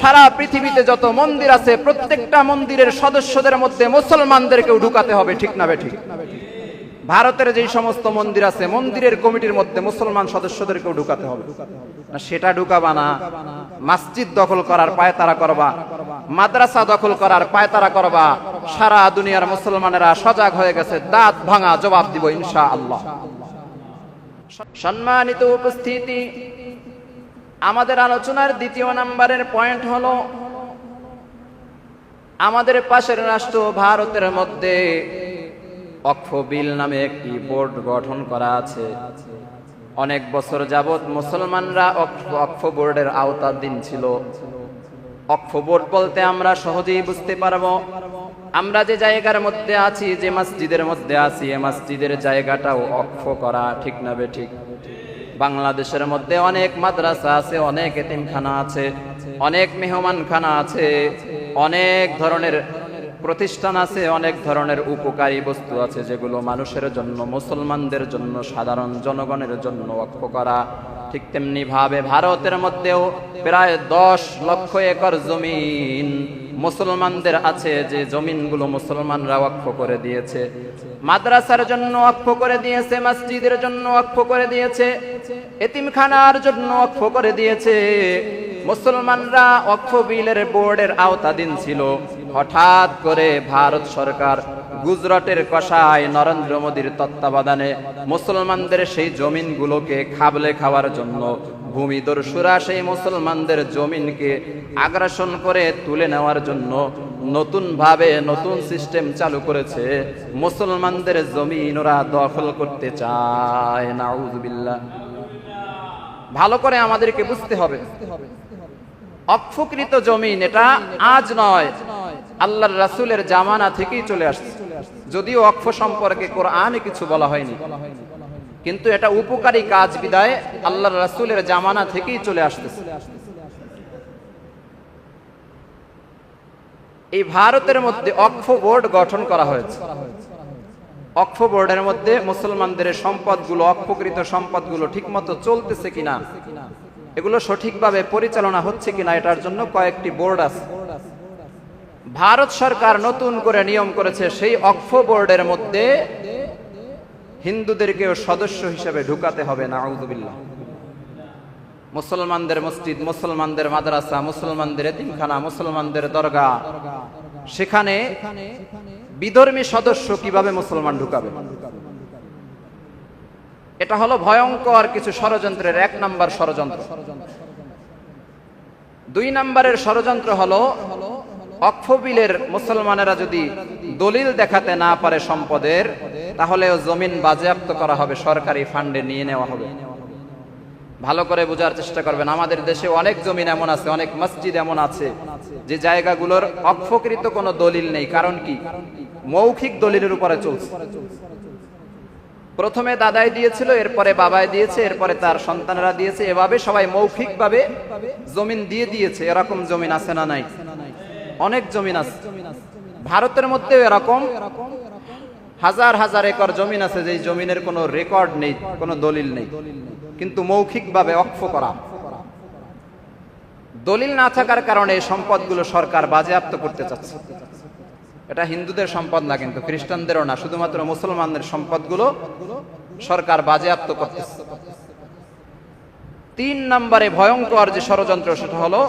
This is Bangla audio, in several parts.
সারা পৃথিবীতে যত মন্দির আছে, প্রত্যেকটা মন্দিরের সদস্যদের মধ্যে মুসলমানদেরকেও ঢুকাতে হবে, ঠিক না বে ঠিক ভারতের যেই সমস্ত মন্দির আছে, মন্দিরের কমিটির মধ্যে মুসলমান সদস্যদেরকেও ঢুকাতে হবে। না, সেটা ঢুকাবা না। মসজিদ দখল করার পায়তারা করবা। মাদ্রাসা দখল করার পায়তারা করবা। সারা দুনিয়ার মুসলমানেরা সজাগ হয়ে গেছে, দাঁত ভাঙা জবাব দিব ইনশা আল্লাহ সম্মানিত উপস্থিতি আমাদের আলোচনার দ্বিতীয় নাম্বারের পয়েন্ট হলো, আমাদের পাশের রাষ্ট্র ভারতের মধ্যে অক্ষ বিল নামে একটি বোর্ড গঠন করা আছে। অনেক বছর যাবৎ মুসলমানরা অক্ষ- অক্ষ বোর্ডের আওতাধীন ছিল। অক্ষ বোর্ড বলতে আমরা সহজেই বুঝতে পারব, আমরা যে জায়গার মধ্যে আছি, যে মসজিদের মধ্যে আছি, এ মসজিদের জায়গাটাও অক্ষ করা ঠিক না বে ঠিক? বাংলাদেশের মধ্যে অনেক মাদ্রাসা আছে অনেক এতিমখানা আছে অনেক মেহমানখানা আছে অনেক ধরনের প্রতিষ্ঠান আছে, অনেক ধরনের উপকারী বস্তু আছে যেগুলো মানুষের জন্য, মুসলমানদের জন্য, সাধারণ জনগণের জন্য অক্ষ করা। ঠিক তেমনি ভাবে ভারতের মধ্যেও প্রায় দশ লক্ষ একর জমিন মুসলমানদের আছে যে জমিনগুলো মুসলমানরা অক্ষ করে দিয়েছে। মাদ্রাসার জন্য অক্ষ করে দিয়েছে, মসজিদের জন্য অক্ষ করে দিয়েছে, এতিমখানার জন্য অক্ষ করে দিয়েছে। মুসলমানরা অক্ষ বিলের বোর্ডের আওতাধীন ছিল। হঠাৎ করে ভারত সরকার গুজরাটের কষায় নরেন্দ্র মোদীর তত্ত্বাবধানে মুসলমানদের সেই জমিনগুলোকে খাবলে খাওয়ার জন্য ভূমিদর্শুরা সেই মুসলমানদের জমিনকে আগ্রাসন করে তুলে নেওয়ার জন্য নতুন ভাবে নতুন সিস্টেম চালু করেছে। মুসলমানদের জমিন ওরা দখল করতে চায়, নাউজুবিল্লাহ। ভালো করে আমাদেরকে বুঝতে হবে। অক্ষকৃত জমিন এটা আজ নয় আল্লাহর রাসূলের জামানা থেকেই চলে আসছে। যদিও অক্ষ সম্পর্কে কোরআনে কিছু বলা হয়নি। কিন্তু এটা উপকারী কাজ বিদায় আল্লাহর রাসূলের জামানা থেকেই চলে আসতেছে। এই ভারতের মধ্যে অক্ষ বোর্ড গঠন করা হয়েছে। অক্ষ বোর্ডের মধ্যে মুসলমানদের সম্পদগুলো অক্ষকৃত সম্পদগুলো ঠিকমতো চলতেছে কিনা, এগুলো সঠিকভাবে পরিচালনা হচ্ছে কিনা, এটার জন্য কয়েকটি বোর্ড আছে। ভারত সরকার নতুন করে নিয়ম করেছে সেই অক্ষ বোর্ডের মধ্যে হিন্দুদেরকেও সদস্য হিসেবে ঢুকাতে হবে না আউদুবিল্লাহ মুসলমানদের মসজিদ, মুসলমানদের মাদ্রাসা, মুসলমানদের এতিমখানা, মুসলমানদের দরগা সেখানে বিধর্মী সদস্য কীভাবে মুসলমান ঢুকাবে? এটা হলো ভয়ঙ্কর কিছু ষড়যন্ত্রের এক নাম্বার ষড়যন্ত্র। দুই নাম্বারের ষড়যন্ত্র হলো অক্ষবিলের মুসলমানেরা যদি দলিল দেখাতে না পারে সম্পদের তাহলে ও জমিন বাজেয়াপ্ত করা হবে, সরকারি ফান্ডে নিয়ে নেওয়া হবে। ভালো করে বোঝার চেষ্টা করবেন, আমাদের দেশে অনেক জমিন এমন আছে, অনেক মসজিদ এমন আছে, যে জায়গাগুলোর অক্ষকৃত কোনো দলিল নেই। কারণ কি? মৌখিক দলিলের উপরে চলছে। প্রথমে দাদাই দিয়েছিল, এরপরে বাবাই দিয়েছে, এরপরে তার সন্তানেরা দিয়েছে। এভাবে সবাই মৌখিকভাবে জমিন দিয়ে দিয়েছে। এরকম জমিন আছে না নাই? অনেক জমিন আছে। ভারতের মধ্যেও এরকম হাজার হাজার একর জমিন আছে যে জমিনের কোনো রেকর্ড নেই, কোনো দলিল নেই। কিন্তু মৌখিকভাবে অক্ষ করা। দলিল না থাকার কারণে এই সম্পদগুলো সরকার বাজেয়াপ্ত করতে চাচ্ছে। এটা হিন্দুদের সম্পদ না কিন্তু খ্রিস্টানদেরও না, শুধুমাত্র মুসলমানদের সম্পদগুলো সরকার বাজেয়াপ্ত করতেছে। তিন নম্বরে ভয়ঙ্কর যে ষড়যন্ত্র, সেটা হলো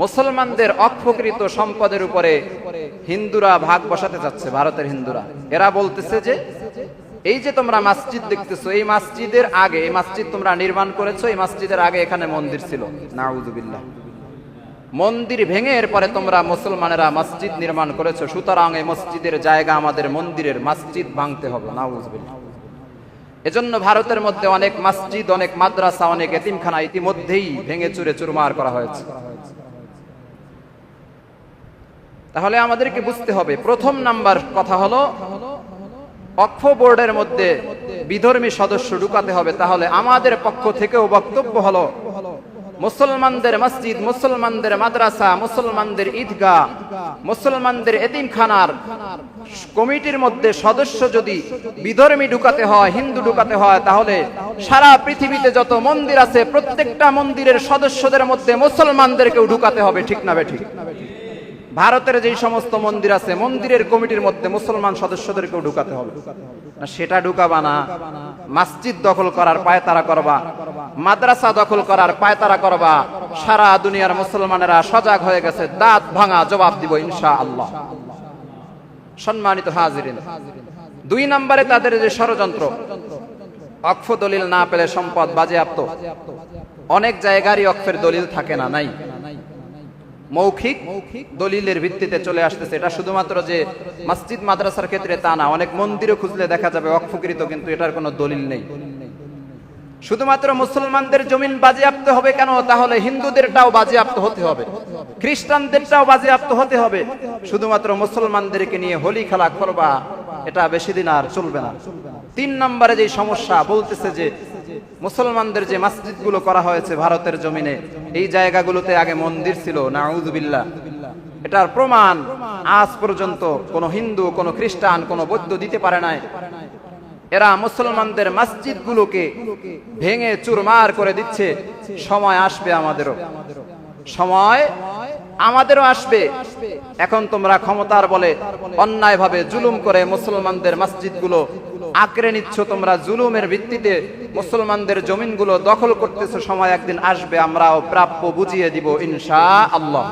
মুসলমানদের অক্ষকৃত সম্পদের উপরে হিন্দুরা ভাগ বসাতে যাচ্ছে, ভারতের হিন্দুরা। এরা বলতেছে যে, এই যে তোমরা মসজিদ দেখতেছো, এই মসজিদের আগে, এই মসজিদ তোমরা নির্মাণ করেছ, এই মসজিদের আগে এখানে মন্দির ছিল। নাউজুবিল্লাহ। মন্দির ভেঙে এরপরে তোমরা মুসলমানেরা মসজিদ নির্মাণ করেছ, সুতরাং এই মসজিদের জায়গা আমাদের মন্দিরের মসজিদ ভাঙতে হবে। নাউজুবিল্লাহ। এজন্য ভারতের মধ্যে অনেক মসজিদ, অনেক মাদ্রাসা, অনেক এতিমখানা ইতিমধ্যেই ভেঙে চুরে চুরমার করা হয়েছে। তাহলে আমাদেরকে বুঝতে হবে। প্রথম নাম্বার কথা হলো, অক্ষ বোর্ডের মধ্যে বিধর্মী সদস্য ঢুকাতে হবে। তাহলে আমাদের পক্ষ থেকেও বক্তব্য হলো, মুসলমানদের মসজিদ, মুসলমানদের মাদ্রাসা, মুসলমানদের ঈদগাহ, মুসলমানদের এতিমখানার কমিটির মধ্যে সদস্য যদি বিধর্মী ঢুকাতে হয়, হিন্দু ঢুকাতে হয়, তাহলে সারা পৃথিবীতে যত মন্দির আছে, প্রত্যেকটা মন্দিরের সদস্যদের মধ্যে মুসলমানদেরকেও ঢুকাতে হবে, ঠিক না বে ঠিক? ভারতের যেই সমস্ত মন্দির আছে, মন্দিরের কমিটির মধ্যে মুসলমান সদস্যদেরকেও ঢুকাতে হবে। না, সেটা ঢুকাবা না। মসজিদ দখল করার পায়তারা করবা। মাদ্রাসা দখল করার পায়তারা করবা। সারা দুনিয়ার মুসলমানেরা সজাগ হয়ে গেছে, দাঁত ভাঙা জবাব দিব ইনশা আল্লাহ সম্মানিত হাজিরিন, দুই নম্বরে তাদের যে ষড়যন্ত্র, অক্ষ দলিল না পেলে সম্পদ বাজেয়াপ্ত। অনেক জায়গারই অক্ষের দলিল থাকে না, নাই। মৌখিক দলিলের ভিত্তিতে চলে আসতেছে। এটা শুধুমাত্র যে মসজিদ, মাদ্রাসার ক্ষেত্রে তা না, অনেক মন্দিরে খুঁজলে দেখা যাবে অক্ষকৃত কিন্তু এটার কোনো দলিল নেই। শুধুমাত্র মুসলমানদের জমিন বাজেয়াপ্ত হবে কেন? তাহলে হিন্দুদেরটাও বাজেয়াপ্ত হতে হবে। খ্রিস্টানদেরটাও বাজেয়াপ্ত হতে হবে। শুধুমাত্র মুসলমানদেরকে নিয়ে হোলি খেলা করবা, এটা বেশি দিন আর চলবে না। তিন নম্বরে যে সমস্যা, বলতেছে যে মুসলমানদের যে মসজিদগুলো করা হয়েছে ভারতের জমিনে, এই জায়গাগুলোতে আগে মন্দির ছিল, নাউজুবিল্লাহ। এটার প্রমাণ আজ পর্যন্ত কোন হিন্দু, কোন খ্রিস্টান, কোন বৌদ্ধ দিতে পারে নাই। এরা মুসলমানদের মসজিদগুলোকে ভেঙে চুরমার করে দিচ্ছে। সময় আসবে আমাদেরও। সময় আমাদেরও আসবে। এখন তোমরা ক্ষমতার বলে অন্যায়ভাবে জুলুম করে মুসলমানদের মসজিদগুলো আঁকড়ে নিচ্ছ। তোমরা জুলুমের ভিত্তিতে মুসলমানদের জমিনগুলো দখল করতেছে সময় একদিন আসবে আমরাও প্রাপ্য বুঝিয়ে দিব ইনশা আল্লাহ